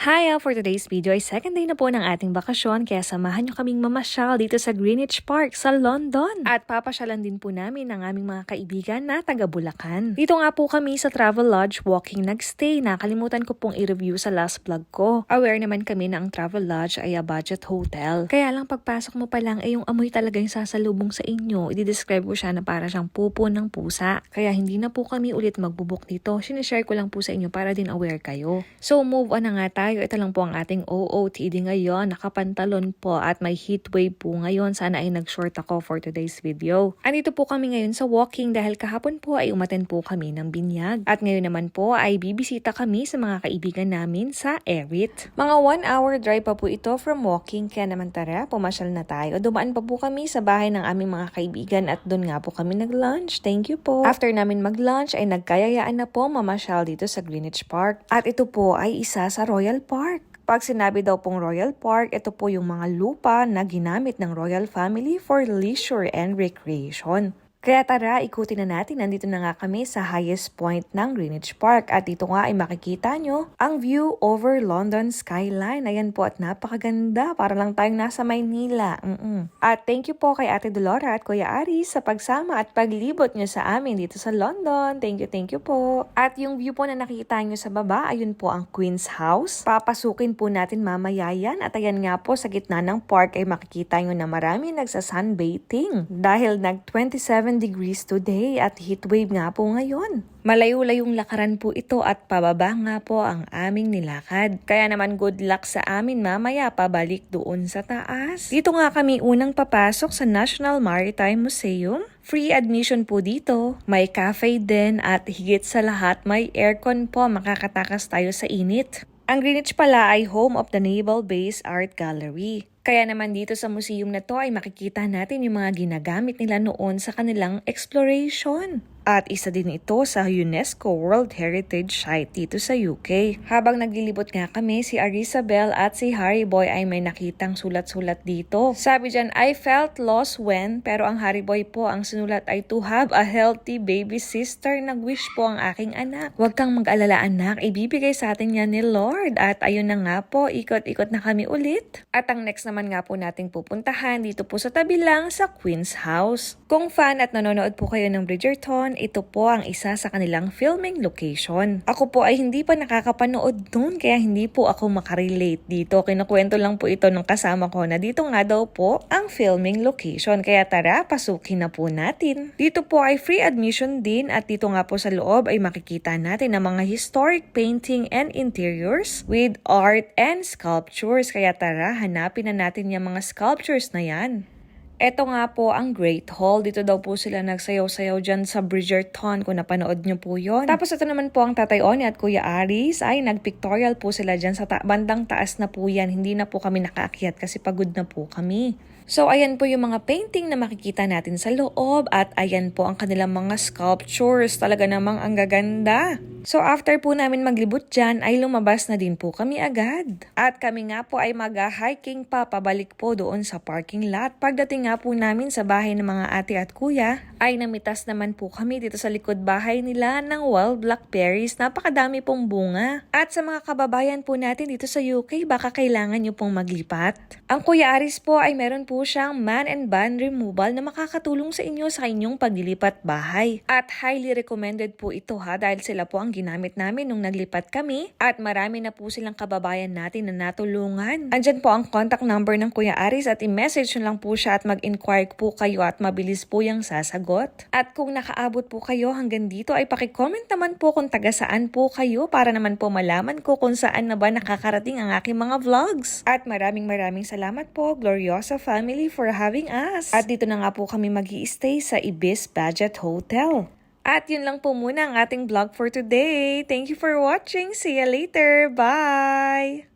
Hi! ah, For today's video ay second day na po ng ating bakasyon kaya samahan nyo kaming mamasyal dito sa Greenwich Park sa London. At papasyalan din po namin ang aming mga kaibigan na taga Bulacan. Dito nga po kami sa Travel Lodge walking nagstay. Nakalimutan ko pong i-review sa last vlog ko. Aware naman kami na ang Travel Lodge ay a budget hotel. Kaya lang pagpasok mo pa lang ay yung amoy talaga yung sasalubong sa inyo. I-describe ko siya na para siyang pupo ng pusa. Kaya hindi na po kami ulit magbubuk dito. Sinishare ko lang po sa inyo para din aware kayo. So move on na nga tayo. Ito lang po ang ating OOTD ngayon. Nakapantalon po at may heat po ngayon. Sana ay nag-short ako for today's video. Andito po kami ngayon sa walking dahil kahapon po ay umaten po kami ng binyag. At ngayon naman po ay bibisita kami sa mga kaibigan namin sa Erit. Mga one hour drive pa po ito from walking kaya naman tara, pumasyal na tayo. Dumaan pa po kami sa bahay ng aming mga kaibigan at doon nga po kami nag-lunch. Thank you po. After namin mag-lunch ay nagkayayaan na po mamasyal dito sa Greenwich Park. At ito po ay isa sa Royal Park. Pag sinabi daw pong Royal Park, ito po yung mga lupa na ginamit ng Royal Family for leisure and recreation. Kaya tara, ikutin na natin. Nandito na nga kami sa highest point ng Greenwich Park. At dito nga ay makikita nyo ang view over London skyline. Ayan po at napakaganda. Para lang tayong nasa Maynila. Mm-mm. At thank you po kay Ate Dolora at Kuya Aris sa pagsama at paglibot nyo sa amin dito sa London. Thank you, thank you po. At yung view po na nakikita nyo sa baba, ayun po ang Queen's House. Papasukin po natin mamaya yan. At ayan nga po sa gitna ng park ay makikita nyo na marami nagsa-sunbathing. Dahil nag 27 degrees today at heatwave nga po ngayon. Malayo-layong lakaran po ito at pababa nga po ang aming nilakad. Kaya naman good luck sa amin mamaya pabalik doon sa taas. Dito nga kami unang papasok sa National Maritime Museum. Free admission po dito. May cafe din at higit sa lahat may aircon po makakatakas tayo sa init. Ang Greenwich pala ay home of the Naval Base Art Gallery. Kaya naman dito sa museum na to ay makikita natin yung mga ginagamit nila noon sa kanilang exploration. At isa din ito sa UNESCO World Heritage Site dito sa UK. Habang naglilibot nga kami, si Arisabel at si Harry Boy ay may nakitang sulat-sulat dito. Sabi dyan, I felt lost when, pero ang Harry Boy po, ang sinulat ay to have a healthy baby sister. Nag-wish po ang aking anak. Huwag kang mag-alala anak, ibibigay sa atin yan ni Lord. At ayun na nga po, ikot-ikot na kami ulit. At ang next naman nga po nating pupuntahan dito po sa tabi lang sa Queen's House. Kung fan at nanonood po kayo ng Bridgerton, ito po ang isa sa kanilang filming location. Ako po ay hindi pa nakakapanood doon kaya hindi po ako makarelate dito. Kinukwento lang po ito ng kasama ko na dito nga daw po ang filming location. Kaya tara, pasukin na po natin. Dito po ay free admission din at dito nga po sa loob ay makikita natin ang mga historic painting and interiors with art and sculptures. Kaya tara, hanapin na natin yung mga sculptures na yan. Ito nga po ang Great Hall. Dito daw po sila nagsayaw-sayaw dyan sa Bridgerton kung napanood nyo po yon. Tapos ito naman po ang Tatay Oni at Kuya Aris ay nagpictorial po sila dyan sa ta- bandang taas na po yan. Hindi na po kami nakaakyat kasi pagod na po kami. So, ayan po yung mga painting na makikita natin sa loob at ayan po ang kanilang mga sculptures. Talaga namang ang gaganda. So, after po namin maglibot dyan, ay lumabas na din po kami agad. At kami nga po ay mag-hiking pa pabalik po doon sa parking lot. Pagdating nga po namin sa bahay ng mga ate at kuya, ay namitas naman po kami dito sa likod bahay nila ng wild blackberries. Napakadami pong bunga. At sa mga kababayan po natin dito sa UK, baka kailangan nyo pong maglipat. Ang Kuya Aris po ay meron po siyang man and bun removal na makakatulong sa inyo sa inyong paglilipat bahay. At highly recommended po ito ha dahil sila po ang ginamit namin nung naglipat kami at marami na po silang kababayan natin na natulungan. Andyan po ang contact number ng Kuya Aris at i-message lang po siya at mag-inquire po kayo at mabilis po yung sasagot. At kung nakaabot po kayo hanggang dito ay pakicomment naman po kung taga saan po kayo para naman po malaman ko kung saan na ba nakakarating ang aking mga vlogs. At maraming maraming salamat po Gloriosa family for having us. At dito na nga po kami mag stay sa Ibis Budget Hotel. At yun lang po muna ang ating vlog for today. Thank you for watching. See you later. Bye!